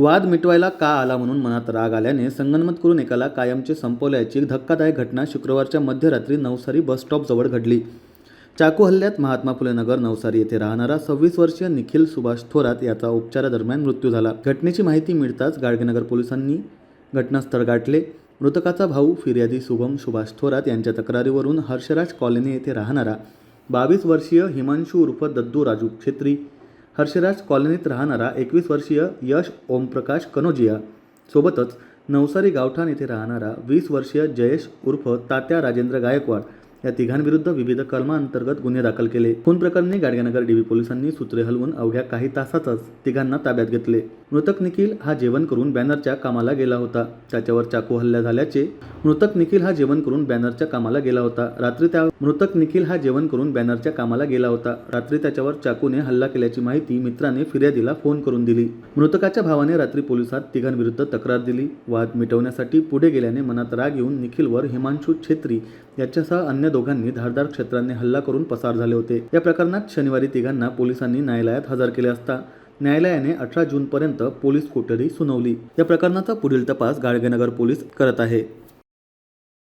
वाद मिटवायला का आला म्हणून मनात राग आल्याने संगनमत करून एकाला कायमचे संपवल्याची धक्कादायक घटना शुक्रवारच्या मध्यरात्री नवसारी बस स्टॉपजवळ घडली. चाकू हल्ल्यात महात्मा फुले नगर नवसारी येथे राहणारा सव्वीस वर्षीय निखिल सुभाष थोरात याचा उपचारादरम्यान मृत्यू झाला. घटनेची माहिती मिळताच गाडगेनगर पोलिसांनी घटनास्थळ गाठले. मृतकाचा भाऊ फिर्यादी शुभम सुभाष थोरात यांच्या तक्रारीवरून हर्षराज कॉलनी येथे राहणारा बावीस वर्षीय हिमांशू उर्फ दद्दू राजू छेत्री हर्षराज कॉलनीत राहणारा एकवीस वर्षीय यश ओमप्रकाश कनोजिया सोबतच नवसारी गावठाण येथे राहणारा वीस वर्षीय जयेश उर्फ तात्या राजेंद्र गायकवाड या तिघांविरुद्ध विविध कलमांतर्गत गुन्हे दाखल केले. खून प्रकरणी गाडगेनगर डीबी पोलिसांनी सूत्रे हलवून अवघ्या काही तासातच तिघांना ताब्यात घेतले. मृतक निखिल हा जेवण करून बॅनरच्या कामाला गेला होता. त्याच्यावर चाकू हल्ला झाल्याचे मृतक निखिल हा जेवण करून बॅनरच्या कामाला गेला होता. रात्री त्या मृतक निखिल हा जेवण करून बॅनरच्या कामाला गेला होता. रात्री त्याच्यावर चाकूने हल्ला केल्याची माहिती मित्राने फिर्यादीला फोन करून दिली. मृतकाच्या भावाने रात्री पोलिसात तिघांविरुद्ध तक्रार दिली. वाद मिटवण्यासाठी पुढे गेल्याने मनात राग येऊन निखिलवर हिमांशू छेत्री याच्यासह अन्य दोघांनी धारदार क्षेत्रांनी हल्ला करून पसार झाले होते. या प्रकरणात शनिवारी तिघांना पोलिसांनी न्यायालयात हजर केले असता न्यायालयाने अठरा जूनपर्यंत पोलीस कोठडी सुनावली. या प्रकरणाचा पुढील तपास गाडगेनगर पोलीस करत आहे.